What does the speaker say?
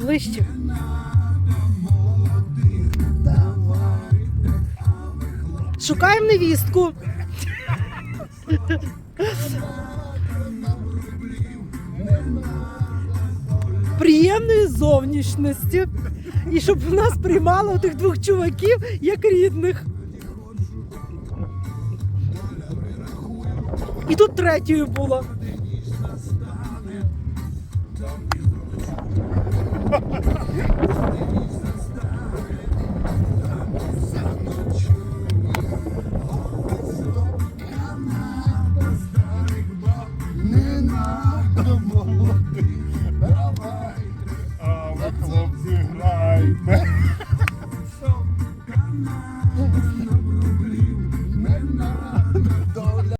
Ближче. Шукаємо невістку. Приємної зовнішності. І щоб в нас приймало тих двох чуваків як рідних. І тут третьою була. Давай, хлопці, грайте.